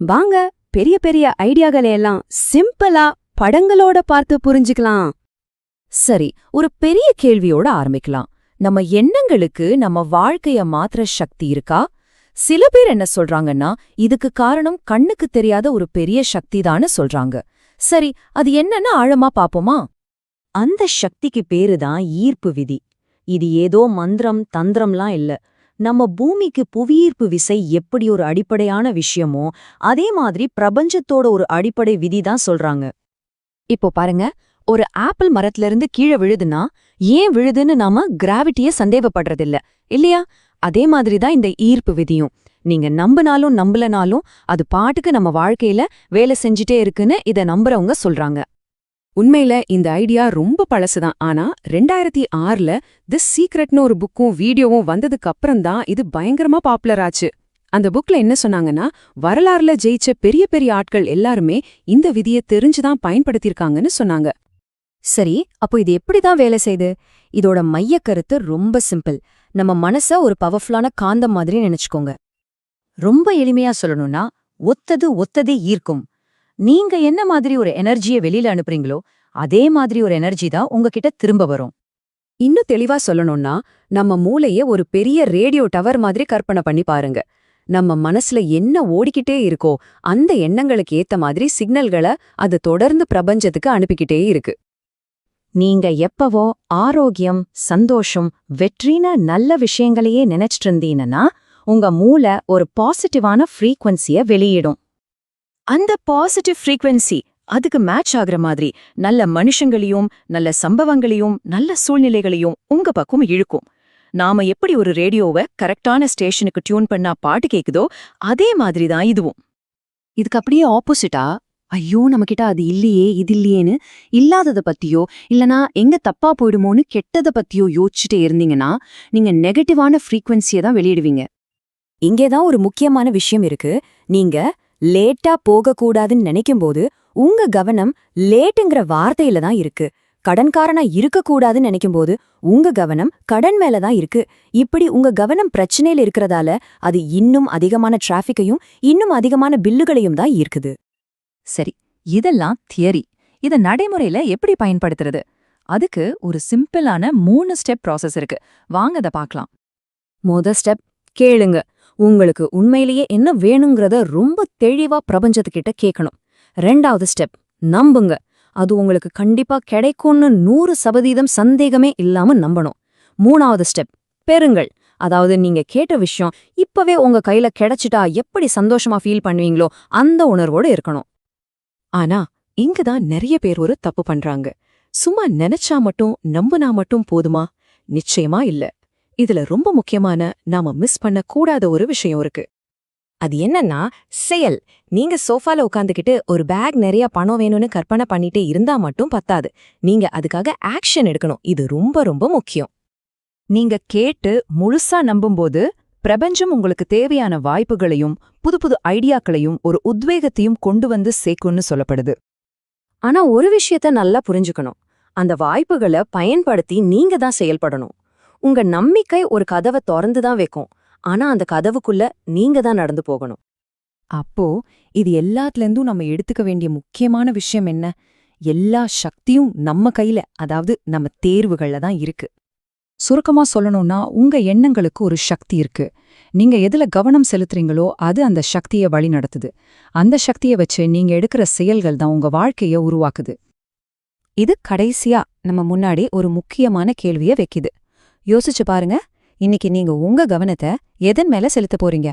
வாங்க பெரிய பெரிய ஐடியாகளை எல்லாம் சிம்பிளா படங்களோட பார்த்து புரிஞ்சுக்கலாம். சரி ஒரு பெரிய கேள்வியோட ஆரம்பிக்கலாம். நம்ம எண்ணங்களுக்கு நம்ம வாழ்க்கைய மாத்துற சக்தி இருக்கா? சில பேர் என்ன சொல்றாங்கன்னா இதுக்கு காரணம் கண்ணுக்கு தெரியாத ஒரு பெரிய சக்தி தான்னு சொல்றாங்க. சரி அது என்னன்னு ஆழமா பாப்போமா? அந்த சக்திக்கு பேரு தான் ஈர்ப்பு விதி. இது ஏதோ மந்திரம் தந்திரம்லாம் இல்ல. நம்ம பூமிக்கு புவியீர்ப்பு விசை எப்படி ஒரு அடிப்படையான விஷயமோ அதே மாதிரி பிரபஞ்சத்தோட ஒரு அடிப்படை விதி தான் சொல்றாங்க. இப்போ பாருங்க ஒரு ஆப்பிள் மரத்துல இருந்து கீழே விழுதுன்னா ஏன் விழுதுன்னு நாம கிராவிட்டிய சந்தேகப்படுறதில்ல இல்லையா? அதே மாதிரி தான் இந்த ஈர்ப்பு விதியும். நீங்க நம்பினாலும் நம்பலனாலும் அது பாட்டுக்கு நம்ம வாழ்க்கையில வேலை செஞ்சுட்டே இருக்குன்னு இத நம்புறவங்க சொல்றாங்க. உண்மையில இந்த ஐடியா ரொம்ப பழசுதான். ஆனா ரெண்டாயிரத்தி ஆறுல தி சீக்ரெட்னு ஒரு புக்கும் வீடியோவும் வந்ததுக்கு அப்புறம் தான் இது பயங்கரமா பாப்புலர் ஆச்சு. அந்த புக்ல என்ன சொன்னாங்கன்னா வரலாறுல ஜெயிச்ச பெரிய பெரிய ஆட்கள் எல்லாருமே இந்த விதியை தெரிஞ்சுதான் பயன்படுத்தியிருக்காங்கன்னு சொன்னாங்க. சரி அப்போ இது எப்படிதான் வேலை செய்யுது இதோட மையக் கருத்து ரொம்ப சிம்பிள். நம்ம மனச ஒரு பவர்ஃபுல்லான காந்தம் மாதிரி நினைச்சுக்கோங்க. ரொம்ப எளிமையா சொல்லணும்னா ஒத்தது ஒத்ததே ஈர்க்கும். நீங்க என்ன மாதிரி ஒரு எனர்ஜியை வெளியில அனுப்புறீங்களோ அதே மாதிரி ஒரு எனர்ஜி தான் உங்ககிட்ட திரும்ப வரும். இன்னும் தெளிவா சொல்லணும்னா நம்ம மூளைய ஒரு பெரிய ரேடியோ டவர் மாதிரி கற்பனை பண்ணி பாருங்க. நம்ம மனசுல என்ன ஓடிக்கிட்டே இருக்கோ அந்த எண்ணங்களுக்கு ஏத்த மாதிரி சிக்னல்களை அது தொடர்ந்து பிரபஞ்சத்துக்கு அனுப்பிக்கிட்டே இருக்கு. நீங்க எப்பவோ ஆரோக்கியம் சந்தோஷம் வெற்றின நல்ல விஷயங்களையே நினைச்சிட்டு இருந்தீங்கன்னா உங்க மூளை ஒரு பாசிட்டிவான ஃப்ரீக்வன்சிய வெளியிடும். அந்த பாசிட்டிவ் ஃப்ரீக்வன்சி அதுக்கு மேட்ச் ஆகுற மாதிரி நல்ல மனுஷங்களையும் நல்ல சம்பவங்களையும் நல்ல சூழ்நிலைகளையும் உங்க பக்கம் இழுக்கும். நாம எப்படி ஒரு ரேடியோவை கரெக்டான ஸ்டேஷனுக்கு டியூன் பண்ணா பாட்டு கேக்குதோ அதே மாதிரி தான் இதுவும். இதுக்கு அப்படியே ஆப்போசிட்டா ஐயோ நம்மகிட்ட அது இல்லையே இது இல்லையேன்னு இல்லாதத பத்தியோ இல்லனா எங்க தப்பா போயிடுமோன்னு கெட்டத பத்தியோ யோசிச்சுட்டே இருந்தீங்கன்னா நீங்க நெகட்டிவான ஃப்ரீக்வன்சியை தான் வெளியிடுவீங்க. இங்கேதான் ஒரு முக்கியமான விஷயம் இருக்கு. நீங்க லேட்டா போகக்கூடாதுன்னு நினைக்கும்போது உங்க கவனம் லேட்டுங்கிற வார்த்தையில தான் இருக்கு. கடன்காரனா இருக்கக்கூடாதுன்னு நினைக்கும்போது உங்க கவனம் கடன் மேல தான் இருக்கு. இப்படி உங்க கவனம் பிரச்சனையில இருக்கிறதால அது இன்னும் அதிகமான டிராஃபிக்கையும் இன்னும் அதிகமான பில்லுகளையும் தான் ஈர்க்குது. சரி இதெல்லாம் தியரி. இத நடைமுறையில எப்படி பயன்படுத்துறது? அதுக்கு ஒரு சிம்பிளான மூணு ஸ்டெப் ப்ராசஸ் இருக்கு. வாங்க அதை பார்க்கலாம். மொத ஸ்டெப் கேளுங்க. உங்களுக்கு உண்மையிலேயே என்ன வேணுங்கிறத ரொம்ப தெளிவா பிரபஞ்சத்துக்கிட்ட கேட்கணும். ரெண்டாவது ஸ்டெப் நம்புங்க. அது உங்களுக்கு கண்டிப்பா கிடைக்கும்னு நூறு சதவீதம் சந்தேகமே இல்லாம நம்பணும். மூணாவது ஸ்டெப் பெறுங்கள். அதாவது நீங்க கேட்ட விஷயம் இப்பவே உங்க கையில கிடைச்சிட்டா எப்படி சந்தோஷமா ஃபீல் பண்ணுவீங்களோ அந்த உணர்வோட இருக்கணும். ஆனா இங்கதான் நிறைய பேர் ஒரு தப்பு பண்றாங்க. சும்மா நினைச்சா மட்டும் நம்புனா மட்டும் போதுமா? நிச்சயமா இல்ல. இதுல ரொம்ப முக்கியமான நாம மிஸ் பண்ண கூடாத ஒரு விஷயம் இருக்கு. அது என்னன்னா செயல். நீங்க சோஃபால உட்காந்துக்கிட்டு ஒரு பேக் நிறைய பணம் வேணும்னு கற்பனை பண்ணிட்டே இருந்தா மட்டும் பத்தாது. நீங்க அதுக்காக ஆக்ஷன் எடுக்கணும். இது ரொம்ப ரொம்ப முக்கியம். நீங்க கேட்டு முழுசா நம்பும்போது பிரபஞ்சம் உங்களுக்கு தேவையான வாய்ப்புகளையும் புது புது ஐடியாக்களையும் ஒரு உத்வேகத்தையும் கொண்டு வந்து சேர்க்கும்னு சொல்லப்படுது. ஆனா ஒரு விஷயத்த நல்லா புரிஞ்சுக்கணும். அந்த வாய்ப்புகளை பயன்படுத்தி நீங்க தான் செயல்படணும். உங்க நம்பிக்கை ஒரு கதவை திறந்து தான் வைக்கும். ஆனா அந்த கதவுக்குள்ள நீங்க தான் நடந்து போகணும். அப்போ இது எல்லாத்துலேருந்தும் நம்ம எடுத்துக்க வேண்டிய முக்கியமான விஷயம் என்ன? எல்லா சக்தியும் நம்ம கையில அதாவது நம்ம தேர்வுகள்ல தான் இருக்கு. சுருக்கமா சொல்லணும்னா உங்க எண்ணங்களுக்கு ஒரு சக்தி இருக்கு. நீங்க எதுல கவனம் செலுத்துறீங்களோ அது அந்த சக்தியை வழி நடத்துது. அந்த சக்தியை வச்சு நீங்க எடுக்கிற செயல்கள் தான் உங்க வாழ்க்கைய உருவாக்குது. இது கடைசியா நம்ம முன்னாடி ஒரு முக்கியமான கேள்விய வைக்குது. யோசிச்சு பாருங்க. இன்னைக்கு நீங்க உங்க கவனத்தை எதன் மேல செலுத்த போறீங்க?